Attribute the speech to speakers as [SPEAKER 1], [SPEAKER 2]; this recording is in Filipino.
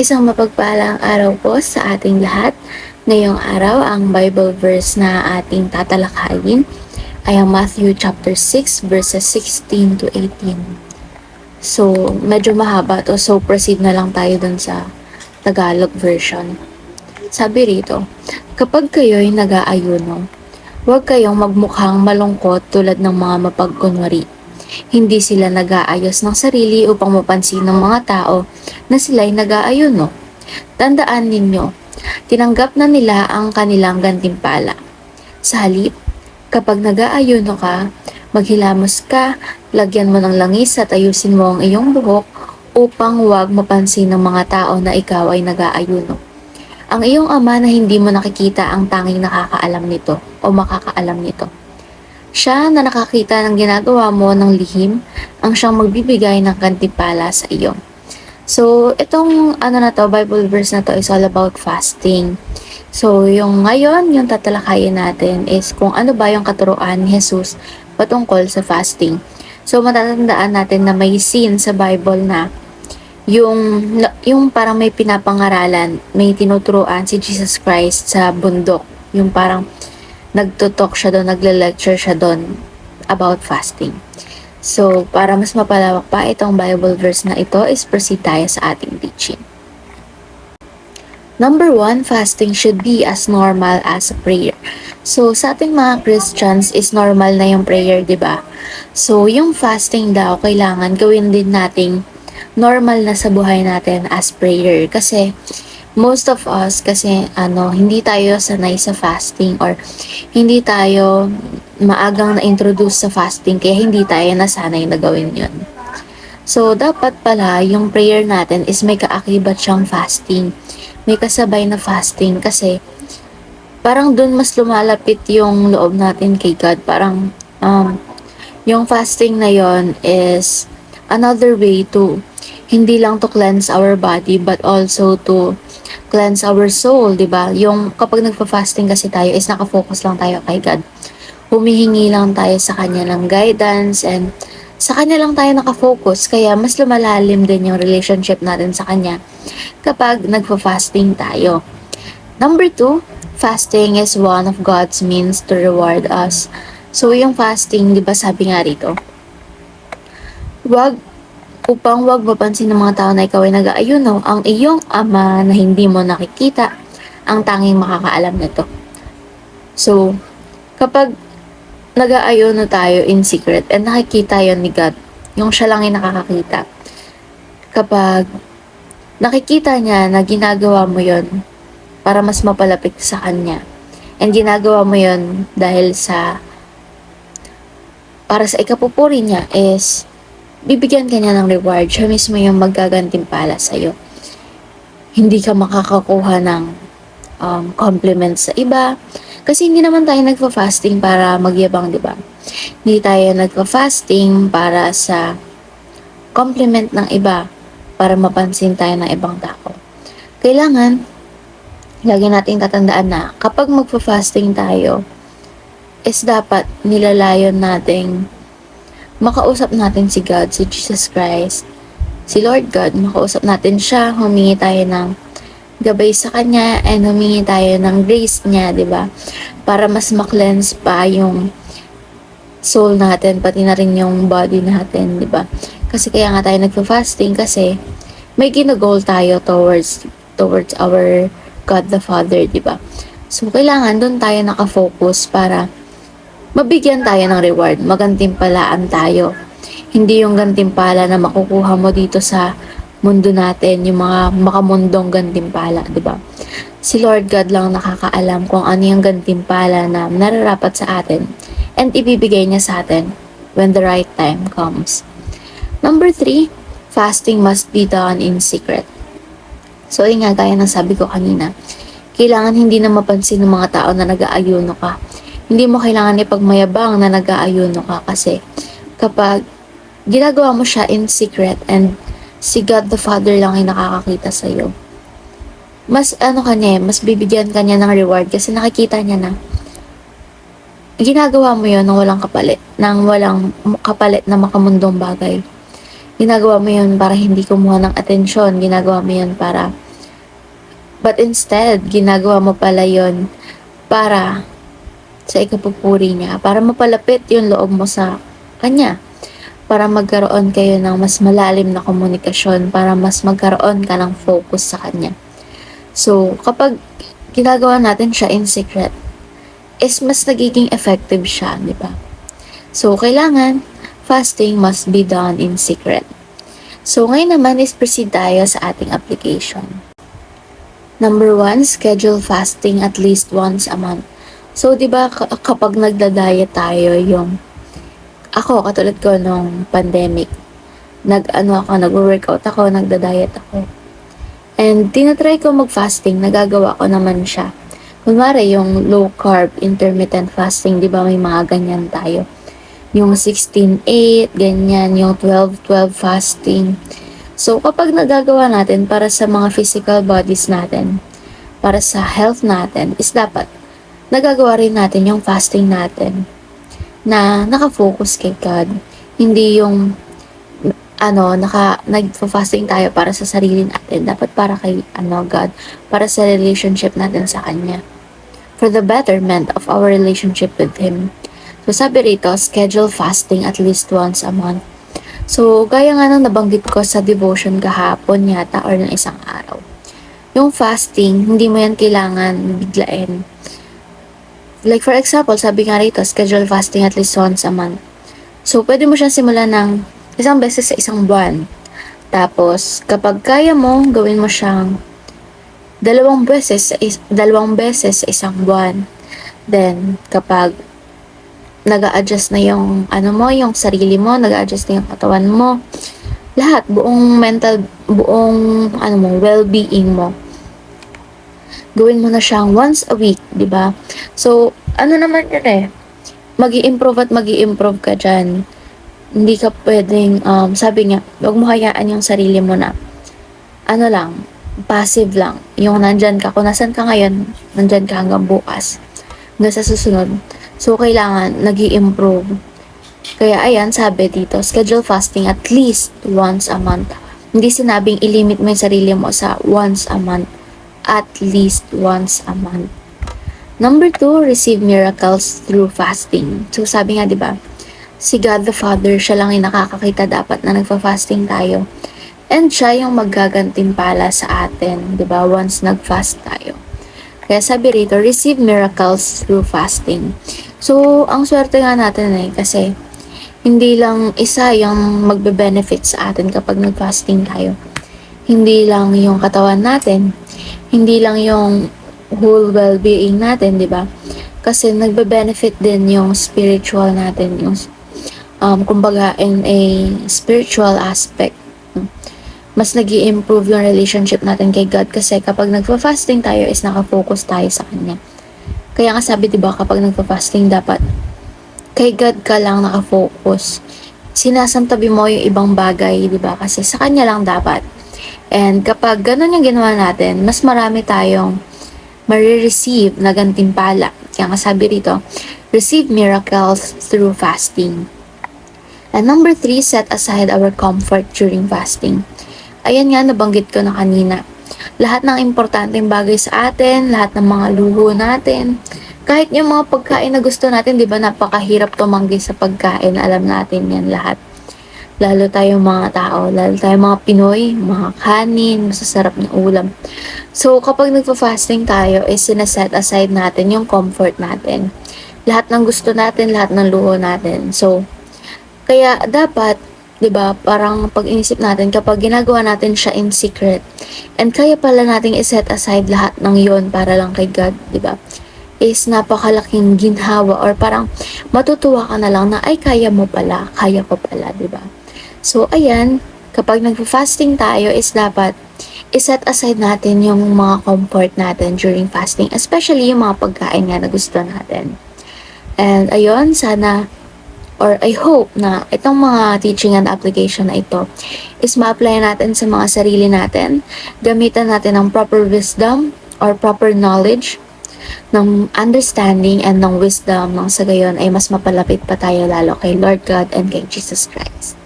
[SPEAKER 1] Isang mapagpalang araw po sa ating lahat. Ngayong araw, ang Bible verse na ating tatalakayin ay ang Matthew chapter 6 verses 16 to 18. So, medyo mahaba to. So, proceed na lang tayo dun sa Tagalog version. Sabi rito, kapag kayo'y nag-aayuno, huwag kayong magmukhang malungkot tulad ng mga mapagkunwari. Hindi sila nag-aayos ng sarili upang mapansin ng mga tao na sila'y nag-aayuno. Tandaan ninyo, tinanggap na nila ang kanilang gantimpala. Sa halip, kapag nag-aayuno ka, maghilamos ka, lagyan mo ng langis at ayusin mo ang iyong buhok upang huwag mapansin ng mga tao na ikaw ay nag-aayuno. Ang iyong ama na hindi mo nakikita ang tanging nakakaalam nito o makakaalam nito. Siya na nakakita ng ginagawa mo ng lihim ang siyang magbibigay ng kantipala sa iyo. So, itong ano na to, Bible verse na to is all about fasting. So, yung ngayon, yung tatalakayin natin is kung ano ba yung katuruan ni Jesus patungkol sa fasting. So, matatandaan natin na may scene sa Bible na yung, yung parang may pinapangaralan, may tinuturuan si Jesus Christ sa bundok. Yung parang nagtutok siya doon, nagle-lecture siya doon about fasting. So, para mas mapalawak pa itong Bible verse na ito, is proceed tayo sa ating teaching. Number one, fasting should be as normal as prayer. So, sa ating mga Christians is normal na yung prayer, di ba? So, yung fasting daw, kailangan gawin din nating normal na sa buhay natin as prayer. Kasi, most of us, kasi, ano, hindi tayo sanay sa fasting or hindi tayo maagang na-introduce sa fasting, kaya hindi tayo nasanay na gawin yun. So, dapat pala, yung prayer natin is may kaakibat siyang fasting. May kasabay na fasting kasi parang dun mas lumalapit yung loob natin kay God. Parang um, yung fasting na yon is another way to hindi lang to cleanse our body but also to cleanse our soul, 'di ba? Yung kapag nagfa-fasting kasi tayo is naka-focus lang tayo kay God. Humihingi lang tayo sa kanya ng guidance and sa kanya lang tayo nakafocus kaya mas lumalalim din yung relationship natin sa kanya kapag nagfa-fasting tayo. Number two, fasting is one of God's means to reward us. So, yung fasting, di ba sabi nga rito, wag upang wag mapansin ng mga tao na ikaw ay nag-aayuno, ang iyong ama na hindi mo nakikita, ang tanging makakaalam nito. So, kapag nag-aayuno tayo in secret and nakikita yon ni God, yung siya lang ay nakakakita. Kapag nakikita niya na ginagawa mo yon para mas mapalapit sa Kanya, and ginagawa mo yon dahil sa para sa ikapupuri niya is bibigyan ka niya ng reward. Siya mismo yung maggagantimpala sa'yo. Hindi ka makakakuha ng um, compliments sa iba. Kasi hindi naman tayo nagfa-fasting para magyabang, di ba? Hindi tayo nagfa-fasting para sa compliment ng iba para mapansin tayo ng ibang tao. Kailangan, lagi nating tatandaan na kapag magfa-fasting tayo, is dapat nilalayon nating makausap natin si God, si Jesus Christ, si Lord God, makausap natin siya, humingi tayo ng gabay sa Kanya, and humingi tayo ng grace niya, di ba? Para mas makleanse pa yung soul natin, pati na rin yung body natin, di ba? Kasi kaya nga tayo nagpa-fasting kasi may ginagol tayo towards towards our God the Father, di ba? So, kailangan doon tayo nakafocus para mabigyan tayo ng reward, magantimpalaan tayo. Hindi yung gantimpala na makukuha mo dito sa mundo natin, yung mga makamundong gantimpala, di ba? Si Lord God lang nakakaalam kung ano yung gantimpala na nararapat sa atin and ibibigay niya sa atin when the right time comes. Number three, fasting must be done in secret. So, yun nga, gaya ng sabi ko kanina, kailangan hindi na mapansin ng mga tao na nag-aayuno ka hindi mo kailangan ipagmayabang na nag-aayuno ka kasi kapag ginagawa mo siya in secret and si God the Father lang ay nakakakita sa iyo. Mas ano kanya, mas bibigyan kanya ng reward kasi nakikita niya na ginagawa mo yon ng walang kapalit, ng walang kapalit na makamundong bagay. Ginagawa mo yon para hindi kumuha ng atensyon, ginagawa mo yon para But instead, ginagawa mo pala yon para sa ikapupuri niya, para mapalapit yung loob mo sa kanya, para magkaroon kayo ng mas malalim na komunikasyon, para mas magkaroon ka ng focus sa kanya. So, kapag ginagawa natin siya in secret, is mas nagiging effective siya, di ba? So, kailangan, fasting must be done in secret. So, ngayon naman is proceed tayo sa ating application. Number one, schedule fasting at least once a month. So, di ba ka- kapag nagda-diet tayo, yung ako, katulad ko nung pandemic, nag-ano ako, nag-workout ako, nagda-diet ako. And tinatry ko mag-fasting, nagagawa ko naman siya. Kunwari, yung low carb, intermittent fasting, di ba may mga ganyan tayo. Yung 16-8, ganyan, yung 12-12 fasting. So, kapag nagagawa natin para sa mga physical bodies natin, para sa health natin, is dapat nagagawa rin natin yung fasting natin na nakafocus kay God. Hindi yung ano, naka, nagfa-fasting tayo para sa sarili natin. Dapat para kay, ano, God. Para sa relationship natin sa Kanya. For the betterment of our relationship with Him. So, sabi rito, schedule fasting at least once a month. So, gaya nga nang nabanggit ko sa devotion kahapon yata or ng isang araw. Yung fasting, hindi mo yan kailangan biglain. Like for example, sabi nga rito, schedule fasting at least once a month. So, pwede mo siyang simulan ng isang beses sa isang buwan. Tapos, kapag kaya mo, gawin mo siyang dalawang beses is- dalawang beses sa isang buwan. Then, kapag nag adjust na yung ano mo, yung sarili mo, nag adjust na yung katawan mo, lahat, buong mental, buong ano mo, well-being mo, gawin mo na siyang once a week, di ba? So, ano naman yun eh, mag improve at mag improve ka dyan. Hindi ka pwedeng, um, sabi nga, huwag mo hayaan yung sarili mo na, ano lang, passive lang. Yung nandyan ka, kung nasan ka ngayon, nandyan ka hanggang bukas. Hanggang sa susunod. So, kailangan, nag improve Kaya, ayan, sabi dito, schedule fasting at least once a month. Hindi sinabing ilimit mo yung sarili mo sa once a month. At least once a month. Number two, receive miracles through fasting. So, sabi nga, di ba, si God the Father, siya lang yung nakakakita dapat na nagfa-fasting tayo. And siya yung magagantimpala sa atin, di ba, once nag-fast tayo. Kaya sabi rito, receive miracles through fasting. So, ang swerte nga natin eh, kasi hindi lang isa yung magbe-benefit sa atin kapag nag-fasting tayo. Hindi lang yung katawan natin, hindi lang yung whole well-being natin, di ba? Kasi nagbe-benefit din yung spiritual natin, yung um, kumbaga in a spiritual aspect. Mas nag improve yung relationship natin kay God kasi kapag nagfa-fasting tayo is nakafocus tayo sa Kanya. Kaya nga sabi, di ba, kapag nagfa-fasting dapat kay God ka lang nakafocus. Sinasantabi mo yung ibang bagay, di ba? Kasi sa Kanya lang dapat. And kapag ganun yung ginawa natin, mas marami tayong marireceive na gantimpala. Kaya nga sabi rito, receive miracles through fasting. And number three, set aside our comfort during fasting. Ayan nga, nabanggit ko na kanina. Lahat ng importanteng bagay sa atin, lahat ng mga luho natin, kahit yung mga pagkain na gusto natin, di ba, napakahirap tumanggi sa pagkain. Alam natin yan lahat. Lalo tayong mga tao, lalo tayong mga Pinoy, mga kanin, masasarap na ulam. So, kapag nagpa-fasting tayo, is sinaset aside natin yung comfort natin. Lahat ng gusto natin, lahat ng luho natin. So, kaya dapat, 'di ba, parang pag inisip natin kapag ginagawa natin siya in secret and kaya pala nating i-set aside lahat ng 'yon para lang kay God, 'di ba? Is napakalaking ginhawa or parang matutuwa ka na lang na ay kaya mo pala, kaya ko pala, 'di ba? So ayan, kapag nagfa-fasting tayo is dapat i-set aside natin yung mga comfort natin during fasting, especially yung mga pagkain nga na gusto natin. And ayun, sana or I hope na itong mga teaching and application na ito is ma-apply natin sa mga sarili natin. Gamitan natin ng proper wisdom or proper knowledge ng understanding and ng wisdom ng sa gayon ay mas mapalapit pa tayo lalo kay Lord God and kay Jesus Christ.